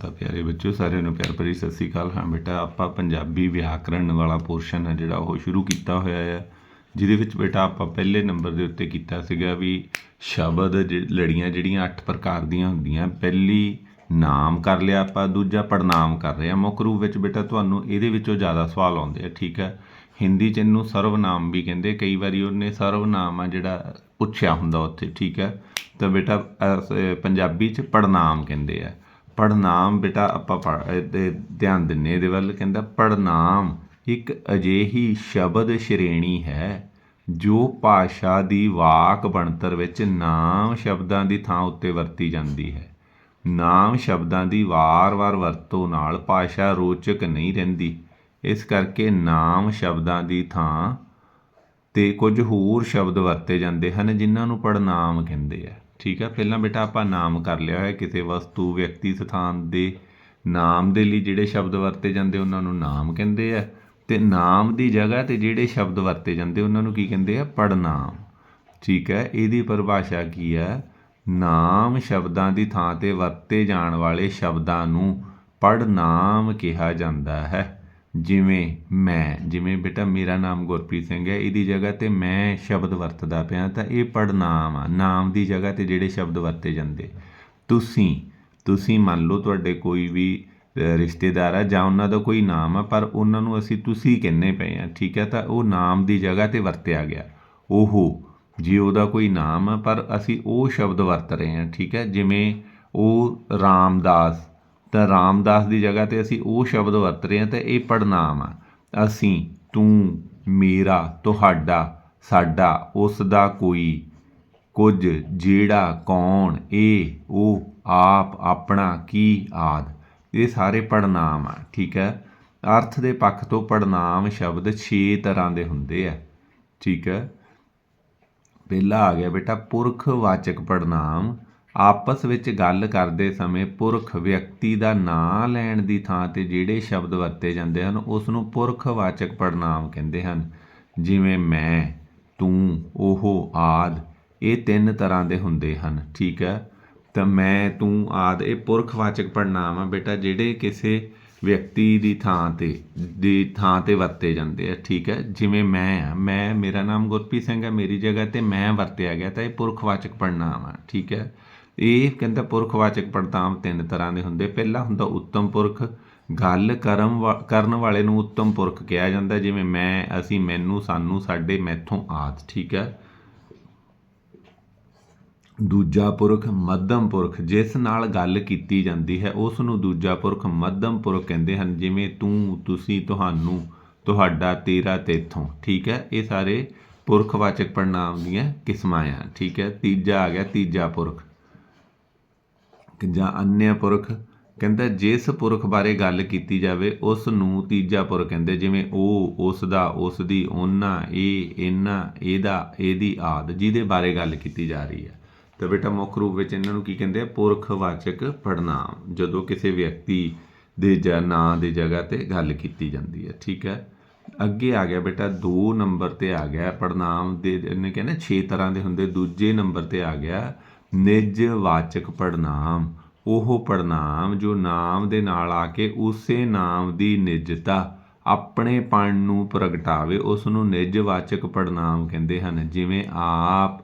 ਤਾਂ ਪਿਆਰੇ ਬੱਚਿਓ, ਸਾਰਿਆਂ ਨੂੰ ਪਿਆਰ ਭਰੀ ਸਤਿ ਸ੍ਰੀ ਅਕਾਲ। ਹਾਂ ਬੇਟਾ, ਆਪਾਂ ਪੰਜਾਬੀ ਵਿਆਕਰਣ ਵਾਲਾ ਪੋਰਸ਼ਨ ਹੈ ਜਿਹੜਾ ਉਹ ਸ਼ੁਰੂ ਕੀਤਾ ਹੋਇਆ ਹੈ ਜਿਹਦੇ ਵਿੱਚ ਬੇਟਾ ਆਪਾਂ ਪਹਿਲੇ ਨੰਬਰ ਦੇ ਉੱਤੇ ਕੀਤਾ ਸੀਗਾ ਵੀ ਸ਼ਬਦ ਜਿ- ਲੜੀਆਂ ਜਿਹੜੀਆਂ 8 ਪ੍ਰਕਾਰ ਦੀਆਂ ਹੁੰਦੀਆਂ, ਪਹਿਲੀ ਨਾਮ ਕਰ ਲਿਆ ਆਪਾਂ, ਦੂਜਾ ਪੜਨਾਮ ਕਰ ਰਹੇ ਹਾਂ ਮੁੱਖ ਰੂਪ ਵਿੱਚ ਬੇਟਾ ਤੁਹਾਨੂੰ ਇਹਦੇ ਵਿੱਚੋਂ ਜ਼ਿਆਦਾ ਸਵਾਲ ਆਉਂਦੇ ਆ, ਠੀਕ ਹੈ ਹਿੰਦੀ ਚ ਇਹਨੂੰ ਸਰਵਨਾਮ ਵੀ ਕਹਿੰਦੇ ਕਈ ਵਾਰੀ ਉਹਨੇ ਸਰਵਨਾਮ ਆ ਜਿਹੜਾ ਪੁੱਛਿਆ ਹੁੰਦਾ ਉੱਥੇ, ਠੀਕ ਹੈ ਤਾਂ ਬੇਟਾ ਪੰਜਾਬੀ ਚ ਪੜਨਾਮ ਕਹਿੰਦੇ ਆ। ਪੜਨਾਮ ਬੇਟਾ ਆਪਾਂ ਪੜ੍ਹ- ਧਿਆਨ ਦਿੰਨੇ ਇਹਦੇ ਵੱਲ, ਕਹਿੰਦਾ ਪੜਨਾਮ ਇੱਕ ਅਜਿਹੀ ਸ਼ਬਦ ਸ਼੍ਰੇਣੀ ਹੈ ਜੋ ਭਾਸ਼ਾ ਦੀ ਵਾਕ ਬਣਤਰ ਵਿੱਚ ਨਾਮ ਸ਼ਬਦਾਂ ਦੀ ਥਾਂ ਉੱਤੇ ਵਰਤੀ ਜਾਂਦੀ ਹੈ। ਨਾਮ ਸ਼ਬਦਾਂ ਦੀ ਵਾਰ-ਵਾਰ ਵਰਤੋਂ ਨਾਲ ਭਾਸ਼ਾ ਰੋਚਕ ਨਹੀਂ ਰਹਿੰਦੀ। ਇਸ ਕਰਕੇ ਨਾਮ ਸ਼ਬਦਾਂ ਦੀ ਥਾਂ ਤੇ ਕੁਝ ਹੋਰ ਸ਼ਬਦ ਵਰਤੇ ਜਾਂਦੇ ਹਨ, ਜਿਨ੍ਹਾਂ ਨੂੰ ਪੜਨਾਮ ਕਹਿੰਦੇ ਆ। ਠੀਕ ਆ ਪਹਿਲਾਂ ਬੇਟਾ ਆਪਾਂ ਨਾਮ ਕਰ ਲਿਆ ਹੋਇਆ ਕਿਸੇ ਵਸਤੂ, ਵਿਅਕਤੀ, ਸਥਾਨ ਦੇ ਨਾਮ ਦੇ ਲਈ ਜਿਹੜੇ ਸ਼ਬਦ ਵਰਤੇ ਜਾਂਦੇ ਉਹਨਾਂ ਨੂੰ ਨਾਮ ਕਹਿੰਦੇ ਆ। ਤੇ ਨਾਮ ਦੀ ਜਗ੍ਹਾ ਤੇ ਜਿਹੜੇ ਸ਼ਬਦ ਵਰਤੇ ਜਾਂਦੇ ਉਹਨਾਂ ਨੂੰ ਕੀ ਕਹਿੰਦੇ ਆ? ਪੜਨਾਮ ਠੀਕ ਹੈ, ਇਹਦੀ ਪਰਿਭਾਸ਼ਾ ਕੀ ਹੈ? ਨਾਮ ਸ਼ਬਦਾਂ ਦੀ ਥਾਂ ਤੇ ਵਰਤੇ ਜਾਣ ਵਾਲੇ ਸ਼ਬਦਾਂ ਨੂੰ ਪੜਨਾਮ ਕਿਹਾ ਜਾਂਦਾ ਹੈ। ਜਿਵੇਂ ਮੈਂ, ਜਿਵੇਂ ਬੇਟਾ ਮੇਰਾ ਨਾਮ ਗੁਰਪ੍ਰੀਤ ਸਿੰਘ ਹੈ, ਇਹਦੀ ਜਗ੍ਹਾ ਤੇ ਮੈਂ ਸ਼ਬਦ ਵਰਤਦਾ ਪਿਆ ਤਾਂ ਇਹ ਪੜਨਾਮ ਆ, ਨਾਮ ਦੀ ਜਗ੍ਹਾ ਤੇ ਜਿਹੜੇ ਸ਼ਬਦ ਵਰਤੇ ਜਾਂਦੇ। ਤੁਸੀਂ ਤੁਸੀਂ ਮੰਨ ਲਓ ਤੁਹਾਡੇ ਕੋਈ ਵੀ ਰਿਸ਼ਤੇਦਾਰ ਆ ਜਾਂ ਉਹਨਾਂ ਦਾ ਕੋਈ ਨਾਮ ਆ, ਪਰ ਉਹਨਾਂ ਨੂੰ ਅਸੀਂ ਤੁਸੀਂ ਕਹਿੰਨੇ ਪਏ ਆ, ਠੀਕ ਹੈ ਤਾਂ ਉਹ ਨਾਮ ਦੀ ਜਗ੍ਹਾ ਤੇ ਵਰਤਿਆ ਗਿਆ। ਉਹ, ਜੇ ਉਹਦਾ ਕੋਈ ਨਾਮ ਆ, ਪਰ ਅਸੀਂ ਉਹ ਸ਼ਬਦ ਵਰਤ ਰਹੇ ਹਾਂ ਠੀਕ ਹੈ ਜਿਵੇਂ ਉਹ ਰਾਮਦਾਸ ਤਾਂ ਰਾਮਦਾਸ ਦੀ ਜਗ੍ਹਾ ਤੇ ਅਸੀਂ ਉਹ ਸ਼ਬਦ ਵਰਤ ਰਹੇ ਹਾਂ ਤਾਂ ਇਹ ਪੜਨਾਮ ਆ। ਅਸੀਂ, ਤੂੰ, ਮੇਰਾ, ਤੁਹਾਡਾ, ਸਾਡਾ ਉਸ ਦਾ ਕੋਈ, ਕੁਝ, ਜਿਹੜਾ, ਕੌਣ, ਇਹ, ਉਹ, ਆਪ, ਆਪਣਾ, ਕੀ, ਆਦ। ਇਹ ਸਾਰੇ ਪੜਨਾਮ ਆ, ਠੀਕ ਹੈ? ਅਰਥ ਦੇ ਪੱਖ ਤੋਂ ਪੜਨਾਮ ਸ਼ਬਦ 6 ਤਰ੍ਹਾਂ ਦੇ ਹੁੰਦੇ ਆ, ਠੀਕ ਹੈ? ਪਹਿਲਾ ਆ ਗਿਆ ਬੇਟਾ, ਪੁਰਖ ਵਾਚਕ ਪੜਨਾਮ ਆਪਸ ਵਿੱਚ ਗੱਲ ਕਰਦੇ ਸਮੇਂ ਪੁਰਖ ਵਿਅਕਤੀ ਦਾ ਨਾਂ ਲੈਣ ਦੀ ਥਾਂ ਤੇ ਜਿਹੜੇ ਸ਼ਬਦ ਵਰਤੇ ਜਾਂਦੇ ਹਨ ਉਸ ਨੂੰ ਪੁਰਖ ਪੜਨਾਮ ਕਹਿੰਦੇ ਹਨ। ਜਿਵੇਂ ਮੈਂ, ਤੂੰ, ਉਹ, ਆਦ, ਇਹ ਤਿੰਨ ਤਰ੍ਹਾਂ ਦੇ ਹੁੰਦੇ ਹਨ। ਠੀਕ ਹੈ? ਤਾਂ ਮੈਂ, ਤੂੰ, ਆਦ, ਇਹ ਪੁਰਖਵਾਚਕ ਪੜਨਾਮ ਆ ਬੇਟਾ, ਜਿਹੜੇ ਕਿਸੇ ਵਿਅਕਤੀ ਦੀ ਥਾਂ ਤੇ, ਦੀ ਥਾਂ ਤੇ ਵਰਤੇ ਜਾਂਦੇ ਆ। ਠੀਕ ਹੈ? ਜਿਵੇਂ ਮੈਂ ਆ, ਮੈਂ, ਮੇਰਾ ਨਾਮ ਗੁਰਪ੍ਰੀਤ ਸਿੰਘ ਹੈ, ਮੇਰੀ ਜਗ੍ਹਾ ਤੇ ਮੈਂ ਵਰਤਿਆ ਗਿਆ ਤਾਂ ਇਹ ਪੁਰਖਵਾਚਕ ਪੜਨਾਮ ਆ। ਠੀਕ ਹੈ? ਇਹ ਕਹਿੰਦਾ ਪੁਰਖਵਾਚਕ ਪੜਨਾਮ ਤਿੰਨ ਤਰ੍ਹਾਂ ਦੇ ਹੁੰਦੇ। ਪਹਿਲਾ ਹੁੰਦਾ ਉੱਤਮ ਪੁਰਖ। ਗੱਲ ਕਰਮ ਵਾ- ਕਰਨ ਵਾਲੇ ਨੂੰ ਉੱਤਮ ਪੁਰਖ ਕਿਹਾ ਜਾਂਦਾ। ਜਿਵੇਂ ਮੈਂ, ਅਸੀਂ, ਮੈਨੂੰ, ਸਾਨੂੰ, ਸਾਡੇ, ਮੈਥੋਂ ਆਦ, ਠੀਕ ਹੈ। ਦੂਜਾ ਪੁਰਖ ਮੱਧਮ ਪੁਰਖ। ਜਿਸ ਨਾਲ ਗੱਲ ਕੀਤੀ ਜਾਂਦੀ ਹੈ, ਉਸ ਨੂੰ ਦੂਜਾ ਪੁਰਖ ਮੱਧਮ ਪੁਰਖ ਕਹਿੰਦੇ ਹਨ। ਜਿਵੇਂ ਤੂੰ, ਤੁਸੀਂ, ਤੁਹਾਨੂੰ, ਤੁਹਾਡਾ, ਤੇਰਾ, ਤੇਥੋਂ, ਠੀਕ ਹੈ। ਇਹ ਸਾਰੇ ਪੁਰਖਵਾਚਕ ਪੜਨਾਮ ਦੀਆਂ ਕਿਸਮਾਂ ਆ, ਠੀਕ ਹੈ। ਤੀਜਾ ਆ ਗਿਆ ਤੀਜਾ ਪੁਰਖ। ਜਾਂ ਅਨਿਆ ਪੁਰਖ ਕਹਿੰਦਾ ਜਿਸ ਪੁਰਖ ਬਾਰੇ ਗੱਲ ਕੀਤੀ ਜਾਵੇ, ਉਸ ਨੂੰ ਤੀਜਾ ਪੁਰਖ ਕਹਿੰਦੇ, ਜਿਵੇਂ ਉਹ, ਉਸ ਦਾ, ਉਸ ਦੀ, ਉਹਨਾਂ, ਇਹ, ਇਹਨਾਂ, ਇਹਦਾ, ਇਹਦੀ ਆਦ, ਜਿਹਦੇ ਬਾਰੇ ਗੱਲ ਕੀਤੀ ਜਾ ਰਹੀ ਹੈ। ਤਾਂ ਬੇਟਾ ਮੁੱਖ ਰੂਪ ਵਿੱਚ ਇਹਨਾਂ ਨੂੰ ਕੀ ਕਹਿੰਦੇ ਆ? ਪੁਰਖਵਾਚਕ ਪੜਨਾਮ ਜਦੋਂ ਕਿਸੇ ਵਿਅਕਤੀ ਦੇ ਜਾਂ, ਨਾਂ ਦੀ ਜਗ੍ਹਾ ਤੇ ਗੱਲ ਕੀਤੀ ਜਾਂਦੀ ਹੈ। ਠੀਕ ਹੈ? ਅੱਗੇ ਆ ਗਿਆ ਬੇਟਾ 2 ਨੰਬਰ ਤੇ ਆ ਗਿਆ ਪੜਨਾਮ ਦੇ, ਇਹਨੇ ਕਹਿੰਦੇ 6 ਤਰ੍ਹਾਂ ਦੇ ਹੁੰਦੇ, ਦੂਜੇ ਨੰਬਰ ਤੇ ਆ ਗਿਆ ਨਿਜਵਾਚਕ ਪੜਨਾਮ ਉਹ ਪੜਨਾਮ ਜੋ ਨਾਮ ਦੇ ਨਾਲ ਆ ਕੇ ਉਸੇ ਨਾਮ ਦੀ ਨਿਜਤਾ ਆਪਣੇਪਣ ਨੂੰ ਪ੍ਰਗਟਾਵੇ ਉਸ ਨੂੰ ਨਿਜਵਾਚਕ ਪੜਨਾਮ ਕਹਿੰਦੇ ਹਨ। ਜਿਵੇਂ ਆਪ,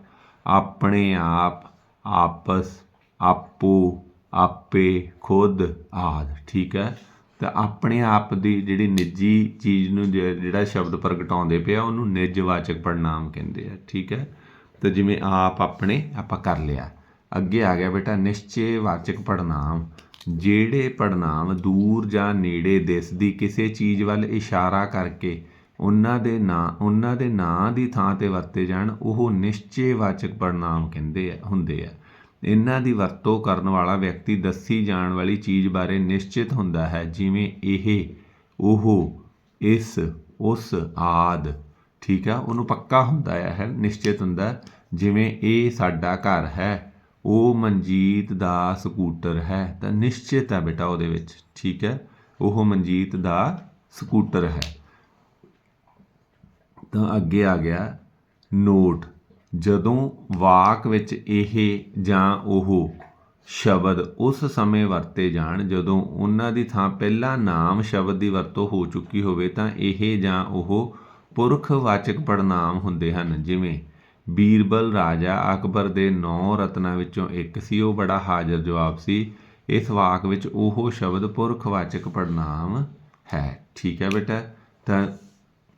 ਆਪਣੇ ਆਪ, ਆਪਸ, ਆਪੋ, ਆਪੇ, ਖੁਦ, ਆਦ, ਠੀਕ ਹੈ? ਤਾਂ ਆਪਣੇ ਆਪ ਦੀ ਜਿਹੜੀ ਨਿੱਜੀ ਚੀਜ਼ ਨੂੰ ਜਿ- ਜਿਹੜਾ ਸ਼ਬਦ ਪ੍ਰਗਟਾਉਂਦੇ ਪਿਆ ਉਹਨੂੰ ਨਿਜਵਾਚਕ ਪੜਨਾਮ ਕਹਿੰਦੇ ਆ, ਠੀਕ ਹੈ? ਤਾਂ ਜਿਵੇਂ ਆਪ ਆਪਣੇ ਆਪਾਂ ਕਰ ਲਿਆ। ਅੱਗੇ ਆ ਗਿਆ ਬੇਟਾ ਨਿਸ਼ਚੈ ਵਾਚਕ ਪੜਨਾਮ ਜਿਹੜੇ ਪੜਨਾਮ ਦੂਰ ਜਾਂ ਨੇੜੇ ਦਿਸਦੀ ਕਿਸੇ ਚੀਜ਼ ਵੱਲ ਇਸ਼ਾਰਾ ਕਰਕੇ ਉਹਨਾਂ ਦੇ ਨਾਂ, ਉਹਨਾਂ ਦੇ ਨਾਂ ਦੀ ਥਾਂ ਤੇ ਵਰਤੇ ਜਾਣ, ਉਹ ਨਿਸ਼ਚੈ ਵਾਚਕ ਪੜਨਾਮ ਕਹਿੰਦੇ ਆ, ਹੁੰਦੇ ਆ। ਇਹਨਾਂ ਦੀ ਵਰਤੋਂ ਕਰਨ ਵਾਲਾ ਵਿਅਕਤੀ ਦੱਸੀ ਜਾਣ ਵਾਲੀ ਚੀਜ਼ ਬਾਰੇ ਨਿਸ਼ਚਿਤ ਹੁੰਦਾ ਹੈ, ਜਿਵੇਂ ਇਹ, ਉਹ, ਇਸ, ਉਸ, ਆਦ। ਠੀਕ ਆ, ਉਹਨੂੰ ਪੱਕਾ ਹੁੰਦਾ ਹੈ ਨਿਸ਼ਚਿਤ ਹੁੰਦਾ ਜਿਵੇਂ ਇਹ ਸਾਡਾ ਘਰ ਹੈ, ਉਹ ਮਨਜੀਤ ਦਾ ਸਕੂਟਰ ਹੈ, ਤਾਂ ਨਿਸ਼ਚਿਤ ਹੈ ਬੇਟਾ ਉਹਦੇ ਵਿੱਚ, ਠੀਕ ਹੈ? ਉਹ ਮਨਜੀਤ ਦਾ ਸਕੂਟਰ ਹੈ। ਤਾਂ ਅੱਗੇ ਆ ਗਿਆ ਨੋਟ। ਜਦੋਂ ਵਾਕ ਵਿੱਚ ਇਹ ਜਾਂ ਉਹ ਸ਼ਬਦ ਉਸ ਸਮੇਂ ਵਰਤੇ ਜਾਣ, ਜਦੋਂ ਉਹਨਾਂ ਦੀ ਥਾਂ ਪਹਿਲਾ ਨਾਮ ਸ਼ਬਦ ਦੀ ਵਰਤੋਂ ਹੋ ਚੁੱਕੀ ਹੋਵੇ, ਤਾਂ ਇਹ ਜਾਂ ਉਹ ਪੁਰਖਵਾਚਕ ਪੜਨਾਮ ਹੁੰਦੇ ਹਨ, ਜਿਵੇਂ ਬੀਰਬਲ ਰਾਜਾ ਅਕਬਰ ਦੇ ਨੌ ਰਤਨਾਂ ਵਿੱਚੋਂ ਇੱਕ ਸੀ, ਉਹ ਬੜਾ ਹਾਜ਼ਰ ਜਵਾਬ ਸੀ। ਇਸ ਵਾਕ ਵਿੱਚ ਉਹ ਸ਼ਬਦ ਪੁਰਖਵਾਚਕ ਪੜਨਾਮ ਹੈ। ਠੀਕ ਹੈ ਬੇਟਾ, ਤਾਂ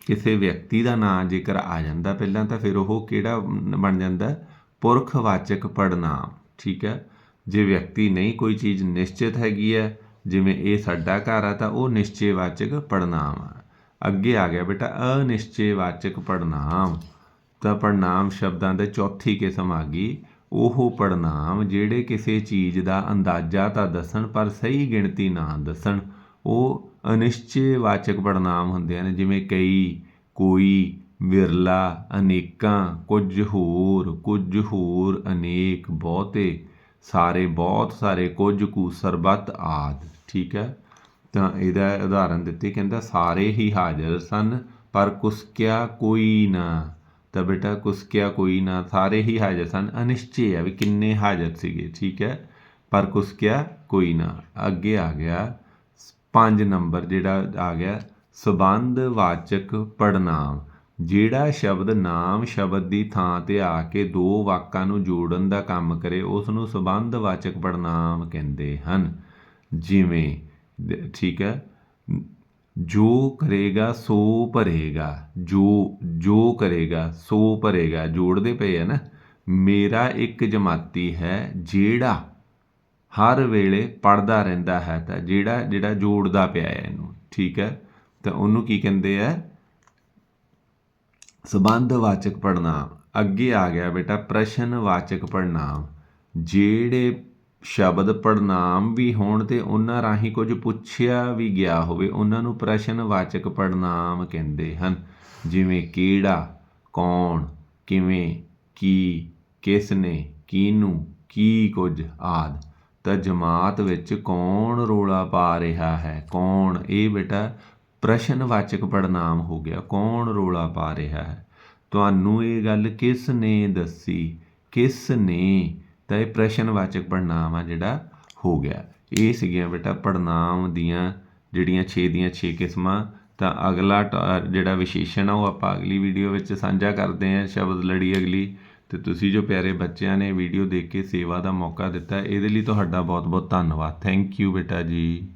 ਕਿਸੇ ਵਿਅਕਤੀ ਦਾ ਨਾਂ ਜੇਕਰ ਆ ਜਾਂਦਾ ਪਹਿਲਾਂ ਤਾਂ ਫਿਰ ਉਹ ਕਿਹੜਾ ਬਣ ਜਾਂਦਾ? ਪੁਰਖਵਾਚਕ ਪੜਨਾਮ ਠੀਕ ਹੈ, ਜੇ ਵਿਅਕਤੀ ਨਹੀਂ ਕੋਈ ਚੀਜ਼ ਨਿਸ਼ਚਿਤ ਹੈਗੀ ਹੈ, ਜਿਵੇਂ ਇਹ ਸਾਡਾ ਘਰ ਆ, ਤਾਂ ਉਹ ਨਿਸ਼ਚੈਵਾਚਕ ਪੜਨਾਮ ਆ। ਅੱਗੇ ਆ ਗਿਆ ਬੇਟਾ ਅਨਿਸ਼ਚੈਵਾਚਕ ਪੜਨਾਮ ਤਾਂ ਪੜਨਾਮ ਸ਼ਬਦਾਂ ਦੇ ਚੌਥੀ ਕਿਸਮ ਆ ਗਈ। ਉਹ ਪੜਨਾਮ ਜਿਹੜੇ ਕਿਸੇ ਚੀਜ਼ ਦਾ ਅੰਦਾਜ਼ਾ ਤਾਂ ਦੱਸਣ, ਪਰ ਸਹੀ ਗਿਣਤੀ ਨਾ ਦੱਸਣ। ਉਹ ਅਨਿਸ਼ਚੈਵਾਚਕ ਪੜਨਾਮ ਹੁੰਦੇ ਹਨ, ਜਿਵੇਂ ਕਈ, ਕੋਈ, ਵਿਰਲਾ, ਅਨੇਕਾਂ, ਕੁਝ ਹੋਰ ਕੁਝ ਹੋਰ, ਅਨੇਕ, ਬਹੁਤੇ, ਸਾਰੇ ਬਹੁਤ, ਸਾਰੇ ਕੁਝ ਕੁ ਸਰਬੱਤ ਆਦ। ਠੀਕ ਹੈ? ਤਾਂ ਇਹਦਾ ਉਦਾਹਰਨ ਦਿੱਤੀ, ਕਹਿੰਦਾ, ਸਾਰੇ ਹੀ ਹਾਜ਼ਰ ਸਨ, ਪਰ ਕੁਸਕਿਆ ਕੋਈ ਨਾ। ਤਾਂ ਬੇਟਾ, ਕੁਸਕਿਆ ਕੋਈ ਨਾ, ਸਾਰੇ ਹੀ ਹਾਜ਼ਰ ਸਨ। ਅਨਿਸ਼ਚੈ ਹੈ ਵੀ ਕਿੰਨੇ ਹਾਜ਼ਰ ਸੀਗੇ, ਠੀਕ ਹੈ? ਪਰ ਕੁਸਕਿਆ ਕੋਈ ਨਾ। ਅੱਗੇ ਆ ਗਿਆ, ਪੰਜ ਨੰਬਰ ਜਿਹੜਾ ਆ ਗਿਆ ਸਬੰਧਵਾਚਕ ਪੜਨਾਮ ਜਿਹੜਾ ਸ਼ਬਦ ਨਾਮ ਸ਼ਬਦ ਦੀ ਥਾਂ ਤੇ ਆ ਕੇ ਦੋ ਵਾਕਾਂ ਨੂੰ ਜੋੜਨ ਦਾ ਕੰਮ ਕਰੇ ਉਸ ਨੂੰ ਸਬੰਧਵਾਚਕ ਪੜਨਾਮ ਕਹਿੰਦੇ ਹਨ। ਜਿਵੇਂ ਠੀਕ ਹੈ। ਜੋ ਕਰੇਗਾ, ਸੋ ਭਰੇਗਾ। ਜੋ ਜੋ ਕਰੇਗਾ, ਸੋ ਭਰੇਗਾ। ਜੋੜਦੇ ਪਏ ਆ ਨਾ। ਮੇਰਾ ਇੱਕ ਜਮਾਤੀ ਹੈ ਜਿਹੜਾ ਹਰ ਵੇਲੇ ਪੜਦਾ ਰਹਿੰਦਾ ਹੈ ਤਾਂ ਜਿਹੜਾ ਜਿਹੜਾ ਜੋੜਦਾ ਪਿਆ ਹੈ ਇਹਨੂੰ। ਠੀਕ ਹੈ। ਤਾਂ ਉਹਨੂੰ ਕੀ ਕਹਿੰਦੇ ਆ? ਸਬੰਧਵਾਚਕ ਪੜਨਾਮ ਅੱਗੇ ਆ ਗਿਆ ਬੇਟਾ ਪ੍ਰਸ਼ਨ ਵਾਚਕ ਪੜਨਾਮ ਜਿਹੜੇ ਸ਼ਬਦ ਪੜਨਾਮ ਵੀ ਹੋਣ ਤੇ ਉਹਨਾਂ ਰਾਹੀਂ ਕੁਝ ਪੁੱਛਿਆ ਵੀ ਗਿਆ ਹੋਵੇ, ਉਹਨਾਂ ਨੂੰ ਪ੍ਰਸ਼ਨਵਾਚਕ ਪੜਨਾਮ ਕਹਿੰਦੇ ਹਨ। ਜਿਵੇਂ ਕਿਹੜਾ ਕੌਣ, ਕਿਵੇਂ, ਕੀ, ਕਿਸ ਨੇ, ਕਿਹਨੂੰ, ਕੀ ਕੁਝ ਆਦ। ਤਾਂ ਜਮਾਤ ਵਿੱਚ ਕੌਣ ਰੋਲਾ ਪਾ ਰਿਹਾ ਹੈ? ਕੌਣ? ਇਹ ਬੇਟਾ ਪ੍ਰਸ਼ਨਵਾਚਕ ਪੜਨਾਮ ਹੋ ਗਿਆ। ਕੌਣ ਰੋਲਾ ਪਾ ਰਿਹਾ ਹੈ? ਤੁਹਾਨੂੰ ਇਹ ਗੱਲ ਕਿਸ ਨੇ ਦੱਸੀ? ਕਿਸ ਨੇ ਤਾਂ ਇਹ ਪ੍ਰਸ਼ਨਵਾਚਕ ਪੜਨਾਮ ਆ ਜਿਹੜਾ ਹੋ ਗਿਆ। ਇਹ ਸੀਗੀਆਂ ਬੇਟਾ ਪੜਨਾਮ ਦੀਆਂ ਜਿਹੜੀਆਂ 6 ਦੀਆਂ 6 ਕਿਸਮਾਂ। ਤਾਂ ਅਗਲਾ ਟ- ਜਿਹੜਾ ਵਿਸ਼ੇਸ਼ਣ ਆ ਉਹ ਆਪਾਂ ਅਗਲੀ ਵੀਡੀਓ ਵਿੱਚ ਸਾਂਝਾ ਕਰਦੇ ਹਾਂ, ਸ਼ਬਦ ਲੜੀ ਅਗਲੀ। ਤੇ ਤੁਸੀਂ ਜੋ ਪਿਆਰੇ ਬੱਚਿਆਂ ਨੇ ਵੀਡੀਓ ਦੇਖ ਕੇ ਸੇਵਾ ਦਾ ਮੌਕਾ ਦਿੱਤਾ, ਇਹਦੇ ਲਈ ਤੁਹਾਡਾ ਬਹੁਤ ਬਹੁਤ ਧੰਨਵਾਦ। ਥੈਂਕ ਯੂ ਬੇਟਾ ਜੀ।